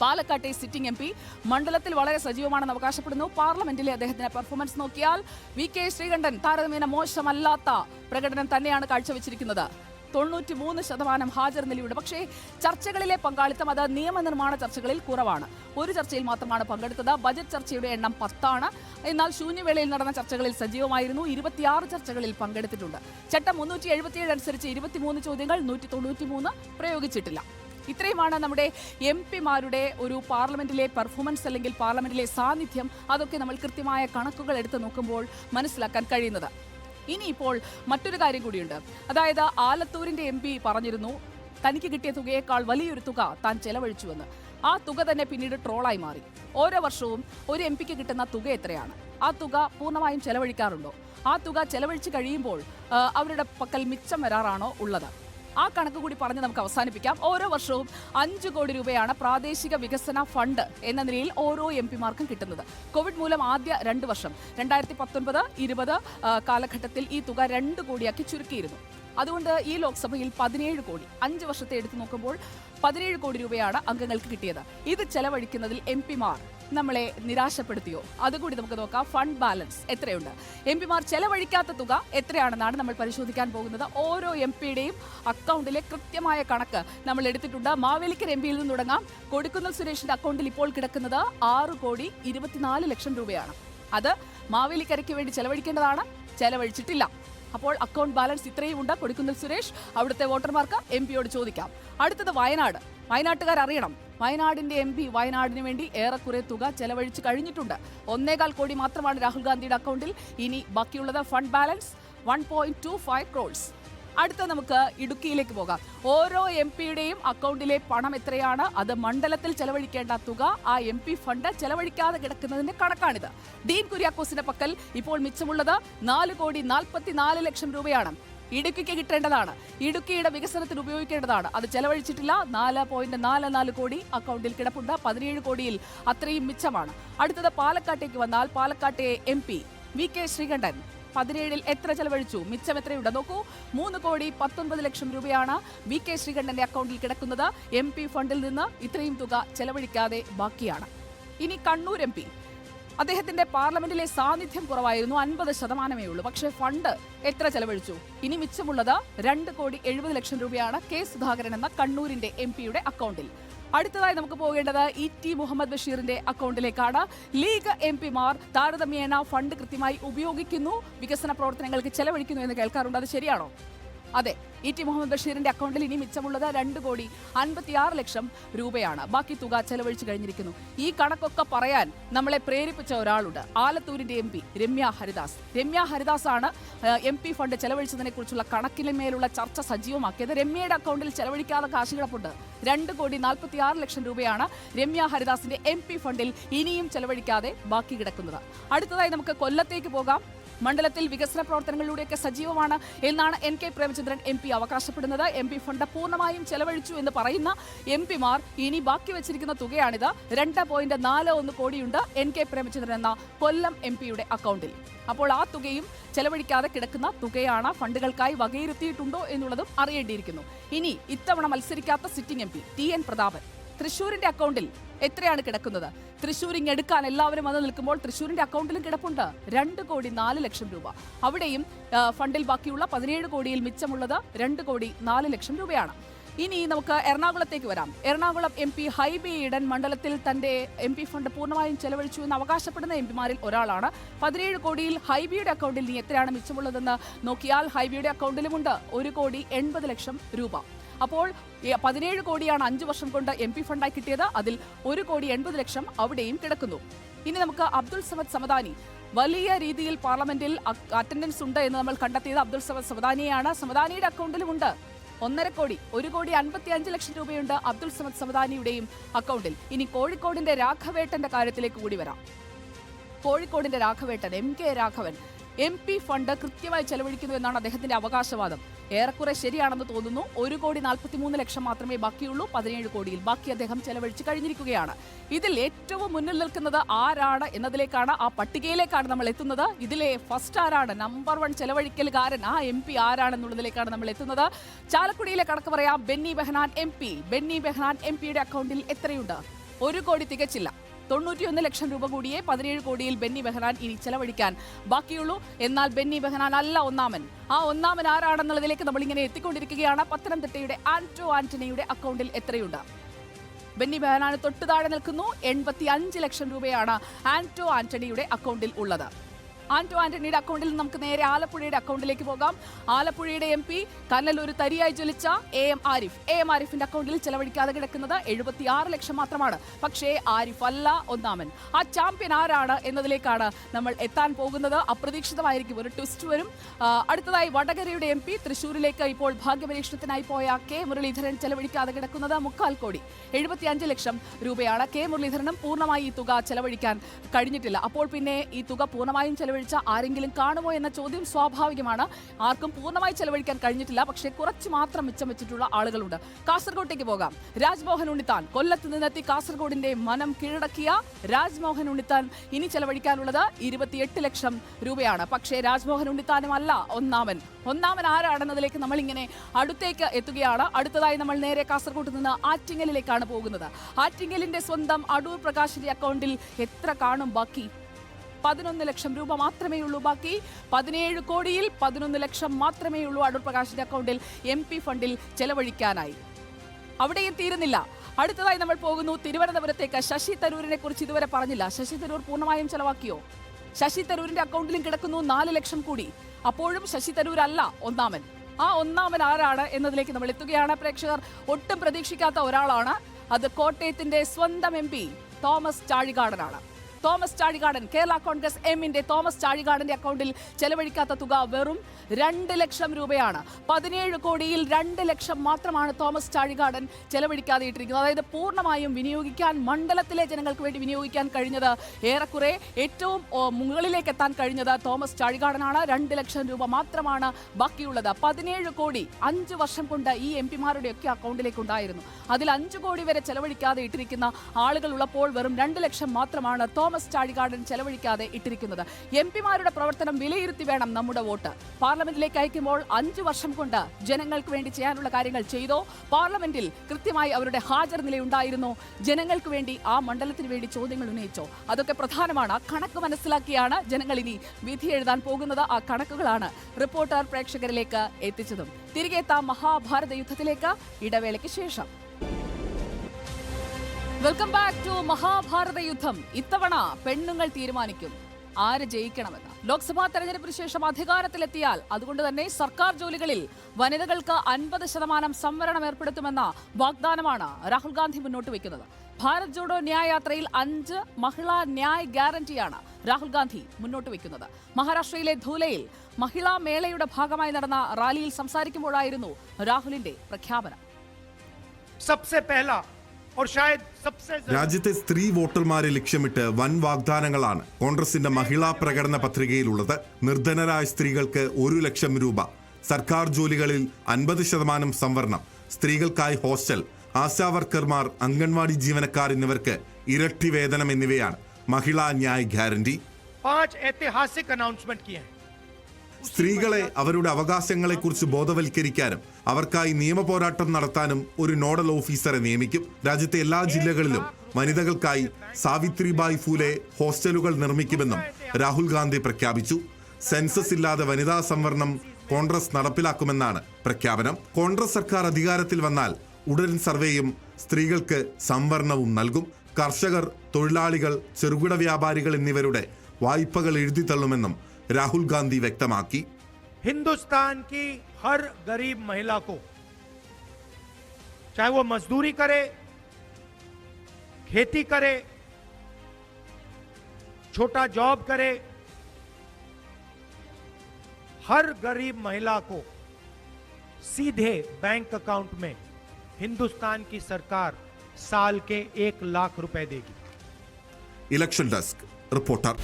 പാലക്കാട്ടെ സിറ്റിംഗ് എം പി. മണ്ഡലത്തിൽ വളരെ സജീവമാണെന്ന് അവകാശപ്പെടുന്നു. പാർലമെന്റിലെ അദ്ദേഹത്തിന്റെ പെർഫോമൻസ് നോക്കിയാൽ വി കെ ശ്രീകണ്ഠൻ താരതമ്യേന മോശമല്ലാത്ത പ്രകടനം തന്നെയാണ് കാഴ്ചവെച്ചിരിക്കുന്നത്. തൊണ്ണൂറ്റി മൂന്ന് ശതമാനം ഹാജർ നിലയുണ്ട്. പക്ഷേ ചർച്ചകളിലെ പങ്കാളിത്തം അത് നിയമനിർമ്മാണ ചർച്ചകളിൽ കുറവാണ്. ഒരു ചർച്ചയിൽ മാത്രമാണ് പങ്കെടുത്തത്. ബജറ്റ് ചർച്ചയുടെ എണ്ണം പത്താണ്. എന്നാൽ ശൂന്യവേളയിൽ നടന്ന ചർച്ചകളിൽ സജീവമായിരുന്നു. ഇരുപത്തിയാറ് ചർച്ചകളിൽ പങ്കെടുത്തിട്ടുണ്ട്. ചട്ടം മുന്നൂറ്റി എഴുപത്തിയേഴ് അനുസരിച്ച് ഇരുപത്തിമൂന്ന് ചോദ്യങ്ങൾ നൂറ്റി തൊണ്ണൂറ്റി മൂന്ന് പ്രയോഗിച്ചിട്ടില്ല. ഇത്രയുമാണ് നമ്മുടെ എം പിമാരുടെ ഒരു പാർലമെന്റിലെ പെർഫോമൻസ് അല്ലെങ്കിൽ പാർലമെന്റിലെ സാന്നിധ്യം. അതൊക്കെ നമ്മൾ കൃത്യമായ കണക്കുകൾ എടുത്ത് നോക്കുമ്പോൾ മനസ്സിലാക്കാൻ കഴിയുന്നത്. ഇനിയിപ്പോൾ മറ്റൊരു കാര്യം കൂടിയുണ്ട്. അതായത് ആലത്തൂരിന്റെ എം പറഞ്ഞിരുന്നു തനിക്ക് കിട്ടിയ തുകയേക്കാൾ വലിയൊരു തുക താൻ ചെലവഴിച്ചുവെന്ന്. ആ തുക തന്നെ പിന്നീട് ട്രോളായി മാറി. ഓരോ വർഷവും ഒരു എം പിക്ക് കിട്ടുന്ന തുക എത്രയാണ്? ആ തുക പൂർണമായും ചെലവഴിക്കാറുണ്ടോ? ആ തുക ചെലവഴിച്ച് കഴിയുമ്പോൾ അവരുടെ പക്കൽ മിച്ചം വരാറാണോ ഉള്ളത്? ആ കണക്ക് കൂടി പറഞ്ഞ് നമുക്ക് അവസാനിപ്പിക്കാം. ഓരോ വർഷവും അഞ്ചു കോടി രൂപയാണ് പ്രാദേശിക വികസന ഫണ്ട് എന്ന നിലയിൽ ഓരോ എം പിമാർക്കും കിട്ടുന്നത്. കോവിഡ് മൂലം ആദ്യ രണ്ട് വർഷം രണ്ടായിരത്തി പത്തൊൻപത് ഇരുപത് കാലഘട്ടത്തിൽ ഈ തുക രണ്ട് കോടിയാക്കി ചുരുക്കിയിരുന്നു. അതുകൊണ്ട് ഈ ലോക്സഭയിൽ പതിനേഴ് കോടി അഞ്ച് വർഷത്തെ എടുത്തു നോക്കുമ്പോൾ പതിനേഴ് കോടി രൂപയാണ് അംഗങ്ങൾക്ക് കിട്ടിയത്. ഇത് ചെലവഴിക്കുന്നതിൽ എം പിമാർ നമ്മളെ നിരാശപ്പെടുത്തിയോ? അതുകൂടി നമുക്ക് നോക്കാം. ഫണ്ട് ബാലൻസ് എത്രയുണ്ട്? എം പിമാർ ചെലവഴിക്കാത്ത തുക എത്രയാണെന്നാണ് നമ്മൾ പരിശോധിക്കാൻ പോകുന്നത്. ഓരോ എം പിയുടെയും അക്കൗണ്ടിലെ കൃത്യമായ കണക്ക് നമ്മൾ എടുത്തിട്ടുണ്ട്. മാവേലിക്കർ എം പിയിൽ നിന്ന് തുടങ്ങാം. കൊടുക്കുന്ന സുരേഷിന്റെ അക്കൗണ്ടിൽ ഇപ്പോൾ കിടക്കുന്നത് ആറ് കോടി ഇരുപത്തിനാല് ലക്ഷം രൂപയാണ്. അത് മാവേലിക്കരയ്ക്ക് വേണ്ടി ചെലവഴിക്കേണ്ടതാണ്. ചെലവഴിച്ചിട്ടില്ല. അപ്പോൾ അക്കൗണ്ട് ബാലൻസ് ഇത്രയും ഉണ്ട്. കൊടുക്കുന്നിൽ സുരേഷ് അവിടുത്തെ വോട്ടർമാർക്ക് എം പിയോട് ചോദിക്കാം. അടുത്തത് വയനാട്. വയനാട്ടുകാർ അറിയണം. വയനാടിന്റെ എം പി വയനാടിന് വേണ്ടി ഏറെക്കുറെ തുക ചെലവഴിച്ച് കഴിഞ്ഞിട്ടുണ്ട്. ഒന്നേകാൽ കോടി മാത്രമാണ് രാഹുൽ ഗാന്ധിയുടെ അക്കൗണ്ടിൽ. ഇനി ബാക്കിയുള്ളത് fund balance one point two five crores. അടുത്ത നമുക്ക് ഇടുക്കിയിലേക്ക് പോകാം. ഓരോ എം പിയുടെയും അക്കൗണ്ടിലെ പണം എത്രയാണ്? അത് മണ്ഡലത്തിൽ ചെലവഴിക്കേണ്ട തുക ആ എം പി ഫണ്ട് ചെലവഴിക്കാതെ കിടക്കുന്നതിന്റെ കണക്കാണിത്. ഡീൻ കുര്യാക്കോസിന്റെ പക്കൽ ഇപ്പോൾ മിച്ചമുള്ളത് നാല് കോടി നാൽപ്പത്തിനാല് ലക്ഷം രൂപയാണ്. ഇടുക്കിക്ക് കിട്ടേണ്ടതാണ്. ഇടുക്കിയുടെ വികസനത്തിന് ഉപയോഗിക്കേണ്ടതാണ്. അത് ചെലവഴിച്ചിട്ടില്ല. നാല് പോയിന്റ് നാല് നാല് കോടി അക്കൗണ്ടിൽ കിടപ്പുണ്ട്. പതിനേഴ് കോടിയിൽ അത്രയും മിച്ചമാണ്. അടുത്തത് പാലക്കാട്ടേക്ക് വന്നാൽ പാലക്കാട്ടെ M P V K Sreekandan പതിനേഴിൽ എത്ര ചെലവഴിച്ചു? മിച്ചം എത്രയുണ്ട്? നോക്കൂ. മൂന്ന് കോടി പത്തൊൻപത് ലക്ഷം രൂപയാണ് വി കെ ശ്രീകണ്ഠന്റെ അക്കൗണ്ടിൽ കിടക്കുന്നത്. എം പി ഫണ്ടിൽ നിന്ന് ഇത്രയും തുക ചെലവഴിക്കാതെ ബാക്കിയാണ്. ഇനി കണ്ണൂർ എം പി. അദ്ദേഹത്തിന്റെ പാർലമെന്റിലെ സാന്നിധ്യം കുറവായിരുന്നു. അൻപത് ശതമാനമേ ഉള്ളൂ. പക്ഷേ ഫണ്ട് എത്ര ചെലവഴിച്ചു? ഇനി മിച്ചമുള്ളത് രണ്ട് കോടി എഴുപത് ലക്ഷം രൂപയാണ് കെ സുധാകരൻ എന്ന കണ്ണൂരിന്റെ എം പിയുടെ അക്കൗണ്ടിൽ. അടുത്തതായി നമുക്ക് പോകേണ്ടത് ഇ ടി മുഹമ്മദ് ബഷീറിന്റെ അക്കൗണ്ടിലേക്കാണ്. ലീഗ് എം പിമാർ താരതമ്യേന ഫണ്ട് കൃത്യമായി ഉപയോഗിക്കുന്നു. വികസന പ്രവർത്തനങ്ങൾക്ക് ചെലവഴിക്കുന്നു എന്ന് കേൾക്കാറുണ്ട്. അത് ശരിയാണോ? അതെ ഇ ടി മുഹമ്മദ് ബഷീറിന്റെ അക്കൗണ്ടിൽ ഇനി മിച്ചമുള്ളത് രണ്ട് കോടി അൻപത്തിയാറ് ലക്ഷം രൂപയാണ്. ബാക്കി തുക ചെലവഴിച്ചു കഴിഞ്ഞിരിക്കുന്നു. ഈ കണക്കൊക്കെ പറയാൻ നമ്മളെ പ്രേരിപ്പിച്ച ഒരാളുണ്ട്. ആലത്തൂരിന്റെ എം രമ്യ ഹരിദാസ്. രമ്യ ഹരിദാസ് ആണ് എം പി ഫണ്ട് ചെലവഴിച്ചതിനെ കുറിച്ചുള്ള കണക്കിന്മേലുള്ള ചർച്ച സജീവമാക്കിയത്. രമ്യയുടെ അക്കൗണ്ടിൽ ചെലവഴിക്കാതെ കാശ് കിടപ്പുണ്ട്. രണ്ട് കോടി നാൽപ്പത്തി ആറ് ലക്ഷം രൂപയാണ് രമ്യ ഹരിദാസിന്റെ എം ഫണ്ടിൽ ഇനിയും ചെലവഴിക്കാതെ ബാക്കി കിടക്കുന്നത്. അടുത്തതായി നമുക്ക് കൊല്ലത്തേക്ക് പോകാം. മണ്ഡലത്തിൽ വികസന പ്രവർത്തനങ്ങളിലൂടെയൊക്കെ സജീവമാണ് എന്നാണ് N K Premachandran M P അവകാശപ്പെടുന്നത്. എം പി ഫണ്ട് പൂർണമായും ചെലവഴിച്ചു എന്ന് പറയുന്ന എം പിമാർ ഇനി ബാക്കി വെച്ചിരിക്കുന്ന തുകയാണിത്. രണ്ട് പോയിന്റ് നാല് ഒന്ന് കോടിയുണ്ട് എൻ കെ പ്രേമചന്ദ്രൻ എന്ന കൊല്ലം എം പിയുടെ അക്കൗണ്ടിൽ. അപ്പോൾ ആ തുകയും ചെലവഴിക്കാതെ കിടക്കുന്ന തുകയാണ് ഫണ്ടുകൾക്കായി വകയിരുത്തിയിട്ടുണ്ടോ എന്നുള്ളതും അറിയേണ്ടിയിരിക്കുന്നു. ഇനി ഇത്തവണ മത്സരിക്കാത്ത sitting M P T N Prathapan തൃശൂരിന്റെ അക്കൗണ്ടിൽ എത്രയാണ് കിടക്കുന്നത്? തൃശൂർ ഇങ്ങെടുക്കാൻ എല്ലാവരും വന്ന് നിൽക്കുമ്പോൾ തൃശ്ശൂരിന്റെ അക്കൗണ്ടിലും കിടപ്പുണ്ട്. രണ്ട് കോടി നാല് ലക്ഷം രൂപ. അവിടെയും ഫണ്ടിൽ ബാക്കിയുള്ള പതിനേഴ് കോടിയിൽ മിച്ചമുള്ളത് രണ്ട് കോടി നാല് ലക്ഷം രൂപയാണ്. ഇനി നമുക്ക് എറണാകുളത്തേക്ക് വരാം. എറണാകുളം എം പി ഹൈബി ഈഡൻ മണ്ഡലത്തിൽ തന്റെ എം പി ഫണ്ട് പൂർണമായും ചെലവഴിച്ചു എന്ന് അവകാശപ്പെടുന്ന എം പിമാരിൽ ഒരാളാണ്. പതിനേഴ് കോടിയിൽ ഹൈബിയുടെ അക്കൗണ്ടിൽ നീ എത്രയാണ് മിച്ചമുള്ളതെന്ന് നോക്കിയാൽ ഹൈബിയുടെ അക്കൗണ്ടിലുമുണ്ട് ഒരു കോടി എൺപത് ലക്ഷം രൂപ. അപ്പോൾ പതിനേഴ് കോടിയാണ് അഞ്ചു വർഷം കൊണ്ട് എം പി ഫണ്ടായി കിട്ടിയത്. അതിൽ ഒരു കോടി എൺപത് ലക്ഷം അവിടെയും കിടക്കുന്നു. ഇനി നമുക്ക് അബ്ദുൾ സമദ് സമദാനി. വലിയ രീതിയിൽ പാർലമെന്റിൽ അറ്റൻഡൻസ് ഉണ്ട് എന്ന് നമ്മൾ കണ്ടെത്തിയത് അബ്ദുൾ സമദ് സമദാനിയാണ് സമദാനിയുടെ അക്കൗണ്ടിലും ഉണ്ട്. ഒന്നര കോടി ഒരു കോടി അൻപത്തി അഞ്ച് ലക്ഷം രൂപയുണ്ട് അബ്ദുൾ സമദ് സമദാനിയുടെയും അക്കൗണ്ടിൽ ഇനി കോഴിക്കോടിന്റെ രാഘവേട്ടന്റെ കാര്യത്തിലേക്ക് കൂടി വരാം. കോഴിക്കോടിന്റെ രാഘവേട്ടൻ M K Raghavan. M P fund കൃത്യമായി ചെലവഴിക്കുന്നു എന്നാണ് അദ്ദേഹത്തിന്റെ അവകാശവാദം. ഏറെക്കുറെ ശരിയാണെന്ന് തോന്നുന്നു. ഒരു കോടി നാൽപ്പത്തിമൂന്ന് ലക്ഷം മാത്രമേ ബാക്കിയുള്ളൂ. പതിനേഴ് കോടിയിൽ. ബാക്കി അദ്ദേഹം ചെലവഴിച്ച് കഴിഞ്ഞിരിക്കുകയാണ്. ഇതിൽ ഏറ്റവും മുന്നിൽ നിൽക്കുന്നത് ആരാണ് എന്നതിലേക്കാണ് ആ പട്ടികയിലേക്കാണ് നമ്മൾ എത്തുന്നത്. ഇതിലെ ഫസ്റ്റ് ആരാണ്? നമ്പർ വൺ ചെലവഴിക്കലുകാരൻ ആ എം പി ആരാണെന്നുള്ളതിലേക്കാണ് നമ്മൾ എത്തുന്നത്. ചാലക്കുടിയിലെ കണക്ക് പറയാം. Benny Behanan M P Benny Behanan M പിയുടെ അക്കൗണ്ടിൽ എത്രയുണ്ട്? ഒരു കോടി തികച്ചില്ല. തൊണ്ണൂറ്റിയൊന്ന് ലക്ഷം രൂപ കൂടിയേ പതിനേഴ് കോടിയിൽ ബെന്നി ബെഹ്റാൻ ഇനി ചെലവഴിക്കാൻ ബാക്കിയുള്ളൂ. എന്നാൽ ബെന്നി ബെഹ്റാൻ അല്ല ഒന്നാമൻ. ആ ഒന്നാമൻ ആരാണെന്നുള്ളതിലേക്ക് നമ്മൾ ഇങ്ങനെ എത്തിക്കൊണ്ടിരിക്കുകയാണ്. പത്തനംതിട്ടയുടെ ആന്റോ ആന്റണിയുടെ അക്കൗണ്ടിൽ എത്രയുണ്ട്? ബെന്നി ബെഹനാന് തൊട്ടു താഴെ നിൽക്കുന്നു. എൺപത്തി അഞ്ച് ലക്ഷം രൂപയാണ് ആന്റോ ആന്റണിയുടെ അക്കൗണ്ടിൽ ഉള്ളത്. ആന്റോ ആന്റണിയുടെ അക്കൗണ്ടിൽ നിന്ന് നമുക്ക് നേരെ ആലപ്പുഴയുടെ അക്കൗണ്ടിലേക്ക് പോകാം. ആലപ്പുഴയുടെ എം പി കന്നലൂർ തരിയായി ജ്വലിച്ച A M Arif. A M ആരിഫിന്റെ അക്കൗണ്ടിൽ ചെലവഴിക്കാതെ കിടക്കുന്നത് എഴുപത്തി ആറ് ലക്ഷം മാത്രമാണ്. പക്ഷേ ആരിഫ് അല്ല ഒന്നാമൻ. ആ ചാമ്പ്യൻ ആരാണ് എന്നതിലേക്കാണ് നമ്മൾ എത്താൻ പോകുന്നത്. അപ്രതീക്ഷിതമായിരിക്കും. ഒരു ട്വിസ്റ്റ് വരും. അടുത്തതായി വടകരയുടെ എം പി തൃശൂരിലേക്ക് ഇപ്പോൾ ഭാഗ്യപരീക്ഷണത്തിനായി പോയ കെ മുരളീധരൻ ചെലവഴിക്കാതെ കിടക്കുന്നത് മുക്കാൽ കോടി. എഴുപത്തിയഞ്ച് ലക്ഷം രൂപയാണ് കെ മുരളീധരനും പൂർണമായി ഈ തുക ചെലവഴിക്കാൻ കഴിഞ്ഞിട്ടില്ല. അപ്പോൾ പിന്നെ ഈ തുക പൂർണമായും ചെലവഴിച്ച ആരെങ്കിലും കാണുമോ എന്ന ചോദ്യം സ്വാഭാവികമാണ്. ആർക്കും പൂർണമായി ചെലവഴിക്കാൻ കഴിഞ്ഞിട്ടില്ല. പക്ഷേ കുറച്ച് മാത്രം മിച്ചം വെച്ചിട്ടുള്ള ആളുകളുണ്ട്. കാസർഗോട്ടേക്ക് പോകാം. രാജ്മോഹൻ ഉണ്ണിത്താൻ കൊല്ലത്ത് നിന്നെത്തി കാസർഗോഡിന്റെ മനം കീഴടക്കിയ രാജ്മോഹൻ ഉണ്ണിത്താൻ ഇനി ചെലവഴിക്കാനുള്ളത് ഇരുപത്തിയെട്ട് ലക്ഷം രൂപയാണ്. പക്ഷേ രാജ്മോഹൻ ഉണ്ണിത്താനും അല്ല ഒന്നാമൻ. ഒന്നാമൻ ആരാണെന്നതിലേക്ക് നമ്മൾ ഇങ്ങനെ അടുത്തേക്ക് എത്തുകയാണ്. അടുത്തതായി നമ്മൾ നേരെ കാസർഗോഡ് നിന്ന് ആറ്റിങ്ങലിലേക്കാണ് പോകുന്നത്. ആറ്റിങ്ങലിന്റെ സ്വന്തം അടൂർ പ്രകാശിന്റെ അക്കൗണ്ടിൽ എത്ര കാണും ബാക്കി പതിനൊന്ന് ലക്ഷം രൂപ മാത്രമേ ഉള്ളൂ ബാക്കി പതിനേഴ് കോടിയിൽ പതിനൊന്ന് ലക്ഷം മാത്രമേ ഉള്ളൂ അടൂർ പ്രകാശിന്റെ അക്കൗണ്ടിൽ എം പി ഫണ്ടിൽ ചെലവഴിക്കാനായി. അവിടെയും തീരുന്നില്ല അടുത്തതായി നമ്മൾ പോകുന്നു തിരുവനന്തപുരത്തേക്ക്. ശശി തരൂരിനെ കുറിച്ച് ഇതുവരെ പറഞ്ഞില്ല. ശശി തരൂർ പൂർണമായും ചെലവാക്കിയോ? ശശി തരൂരിന്റെ അക്കൗണ്ടിലും കിടക്കുന്നു നാല് ലക്ഷം കൂടി. അപ്പോഴും ശശി തരൂർ അല്ല ഒന്നാമൻ. ആ ഒന്നാമൻ ആരാണ് എന്നതിലേക്ക് നമ്മൾ എത്തുകയാണ്. പ്രേക്ഷകർ ഒട്ടും പ്രതീക്ഷിക്കാത്ത ഒരാളാണ്. അത് കോട്ടയത്തിന്റെ സ്വന്തം എം തോമസ് ചാഴികാടനാണ്. തോമസ് ചാഴികാടൻ കേരള കോൺഗ്രസ് എമ്മിന്റെ തോമസ് ചാഴികാടന്റെ അക്കൗണ്ടിൽ ചെലവഴിക്കാത്ത തുക വെറും രണ്ട് ലക്ഷം രൂപയാണ്. പതിനേഴ് കോടിയിൽ രണ്ട് ലക്ഷം മാത്രമാണ് തോമസ് ചാഴികാടൻ ചെലവഴിക്കാതെ ഇട്ടിരിക്കുന്നത് അതായത് പൂർണമായും വിനിയോഗിക്കാൻ മണ്ഡലത്തിലെ ജനങ്ങൾക്ക് വേണ്ടി വിനിയോഗിക്കാൻ കഴിഞ്ഞത് ഏറെക്കുറെ ഏറ്റവും മുകളിലേക്ക് എത്താൻ കഴിഞ്ഞത് തോമസ് ചാഴികാടനാണ്. രണ്ട് ലക്ഷം രൂപ മാത്രമാണ് ബാക്കിയുള്ളത്. പതിനേഴ് കോടി അഞ്ച് വർഷം കൊണ്ട് ഈ എം പിമാരുടെ ഒക്കെ അക്കൗണ്ടിലേക്ക് ഉണ്ടായിരുന്നു. അതിൽ അഞ്ചു കോടി വരെ ചെലവഴിക്കാതെ ഇട്ടിരിക്കുന്ന ആളുകൾ ഉള്ളപ്പോൾ വെറും രണ്ട് ലക്ഷം മാത്രമാണ് തോമസ് തോമസ് ചാഴികാടൻ ചെലവഴിക്കാതെ ഇട്ടിരിക്കുന്നത്. എം പിമാരുടെ പ്രവർത്തനം വിലയിരുത്തി വേണം നമ്മുടെ വോട്ട്. പാർലമെന്റിലേക്ക് അയക്കുമ്പോൾ അഞ്ചു വർഷം കൊണ്ട് ജനങ്ങൾക്ക് വേണ്ടി ചെയ്യാനുള്ള കാര്യങ്ങൾ ചെയ്തോ? പാർലമെന്റിൽ കൃത്യമായി അവരുടെ ഹാജർ നിലയുണ്ടായിരുന്നോ? ജനങ്ങൾക്ക് വേണ്ടി ആ മണ്ഡലത്തിന് വേണ്ടി ചോദ്യങ്ങൾ ഉന്നയിച്ചോ? അതൊക്കെ പ്രധാനമാണ്. കണക്ക് മനസ്സിലാക്കിയാണ് ജനങ്ങൾ ഇനി വിധി എഴുതാൻ പോകുന്നത്. ആ കണക്കുകളാണ് റിപ്പോർട്ടർ പ്രേക്ഷകരിലേക്ക് എത്തിച്ചതും. തിരികെ എത്താം മഹാഭാരത യുദ്ധത്തിലേക്ക്. ഇടവേളയ്ക്ക് ശേഷം. വെൽക്കം ബാക്ക് ടു മഹാഭാരത യുദ്ധം. ഇത്തവണ പെണ്ണുങ്ങൾ തീരുമാനിക്കും. ആര് ജയിക്കണമെന്ന്. ലോക്സഭാ തെരഞ്ഞെടുപ്പിന് ശേഷം അധികാരത്തിലെത്തിയാൽ അതുകൊണ്ട് തന്നെ സർക്കാർ ജോലികളിൽ വനിതകൾക്ക് അൻപത് ശതമാനം സംവരണം ഏർപ്പെടുത്തുമെന്ന വാഗ്ദാനമാണ് രാഹുൽ ഗാന്ധി മുന്നോട്ട് വയ്ക്കുന്നത്. ഭാരത് ജോഡോ ന്യായ യാത്രയിൽ അഞ്ച് മഹിളാ ന്യായ് ഗ്യാരണ്ടിയാണ് രാഹുൽ ഗാന്ധി മുന്നോട്ട് വയ്ക്കുന്നത്. മഹാരാഷ്ട്രയിലെ ധൂലയിൽ മഹിളാ മേളയുടെ ഭാഗമായി നടന്ന റാലിയിൽ സംസാരിക്കുമ്പോഴായിരുന്നു രാഹുലിന്റെ പ്രഖ്യാപനം.
രാജ്യത്തെ സ്ത്രീ വോട്ടർമാരെ ലക്ഷ്യമിട്ട് വൻ വാഗ്ദാനങ്ങളാണ് കോൺഗ്രസിന്റെ മഹിളാ പ്രകടന പത്രികയിലുള്ളത്. നിർധനരായ സ്ത്രീകൾക്ക് ഒരു ലക്ഷം രൂപ. സർക്കാർ ജോലികളിൽ അൻപത് ശതമാനം സംവരണം. സ്ത്രീകൾക്കായി ഹോസ്റ്റൽ. ആശാവർക്കർമാർ അംഗൻവാടി ജീവനക്കാർ എന്നിവർക്ക് ഇരട്ടി വേതനം എന്നിവയാണ് മഹിളാ ന്യായ് ഗ്യാരണ്ടി.
പാഞ്ച് ഐതിഹാസിക് അനൗൺസ്മെന്റ്
സ്ത്രീകളെ അവരുടെ അവകാശങ്ങളെക്കുറിച്ച് ബോധവൽക്കരിക്കാനും അവർക്കായി നിയമപോരാട്ടം നടത്താനും ഒരു നോഡൽ ഓഫീസറെ നിയമിക്കും. രാജ്യത്തെ എല്ലാ ജില്ലകളിലും വനിതകൾക്കായി സാവിത്രിബായ് ഫൂലെ ഹോസ്റ്റലുകൾ നിർമ്മിക്കുമെന്നും രാഹുൽ ഗാന്ധി പ്രഖ്യാപിച്ചു. സെൻസസ് ഇല്ലാതെ വനിതാ സംവരണം കോൺഗ്രസ് നടപ്പിലാക്കുമെന്നാണ് പ്രഖ്യാപനം. കോൺഗ്രസ് സർക്കാർ അധികാരത്തിൽ വന്നാൽ ഉടൻ സർവേയും സ്ത്രീകൾക്ക് സംവരണവും നൽകും. കർഷകർ തൊഴിലാളികൾ ചെറുകിട വ്യാപാരികൾ എന്നിവരുടെ വായ്പകൾ എഴുതിത്തള്ളുമെന്നും രാഹുൽ ഗാന്ധി വ്യക്തമാക്കി
हिंदुस्तान की हर गरीब महिला को चाहे वो मजदूरी करे खेती करे छोटा जॉब करे हर गरीब महिला को सीधे बैंक अकाउंट में हिंदुस्तान की सरकार साल के एक लाख रुपए देगी
ഇലക്ഷൻ ഡെസ്ക് റിപ്പോർട്ടർ